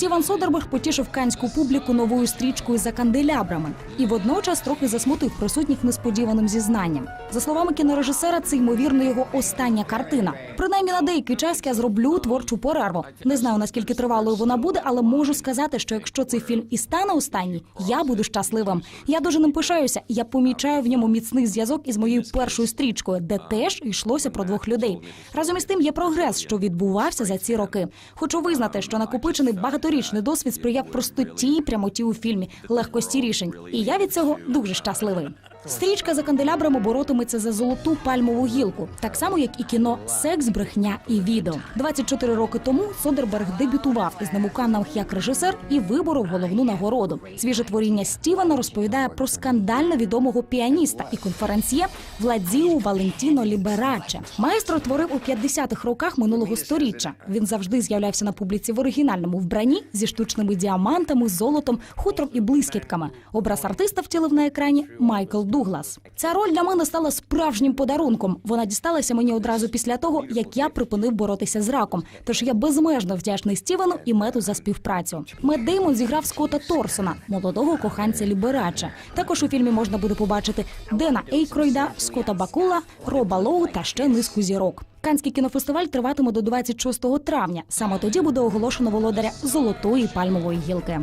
Стівен Содерберг потішив канську публіку новою стрічкою за канделябрами і водночас трохи засмутив присутніх несподіваним зізнанням. За словами кінорежисера, це ймовірно його остання картина. Принаймні на деякий час я зроблю творчу перерву. Не знаю наскільки тривалою вона буде, але можу сказати, що якщо цей фільм і стане останній, я буду щасливим. Я дуже ним пишаюся. Я помічаю в ньому міцний зв'язок із моєю першою стрічкою, де теж йшлося про двох людей. Разом із тим є прогрес, що відбувався за ці роки. Хочу визнати, що накопичений багаторічний досвід сприяв простоті і прямоті у фільмі, легкості рішень. І я від цього дуже щасливий. Стрічка за канделябрами боротиметься за золоту пальмову гілку, так само як і кіно Секс, брехня і відео. 24 роки тому Содерберг дебютував із у як режисер і виборов головну нагороду. Свіже творіння Стівена розповідає про скандально відомого піаніста і конференціє Владзіу Валентіно Лібераче. Маестро творив у 50-х роках минулого сторіччя. Він завжди з'являвся на публіці в оригінальному вбранні зі штучними діамантами, золотом, хутром і блискітками. Образ артиста втілив на екрані Майкл Дуглас. Ця роль для мене стала справжнім подарунком. Вона дісталася мені одразу після того, як я припинив боротися з раком. Тож я безмежно вдячний Стівену і мету за співпрацю. Мед Деймон зіграв Скотта Торсона, молодого коханця Ліберача. Також у фільмі можна буде побачити Дена Ейкройда, Скотта Бакула, Роба Лоу та ще низку зірок. Канський кінофестиваль триватиме до 26 травня. Саме тоді буде оголошено володаря золотої пальмової гілки.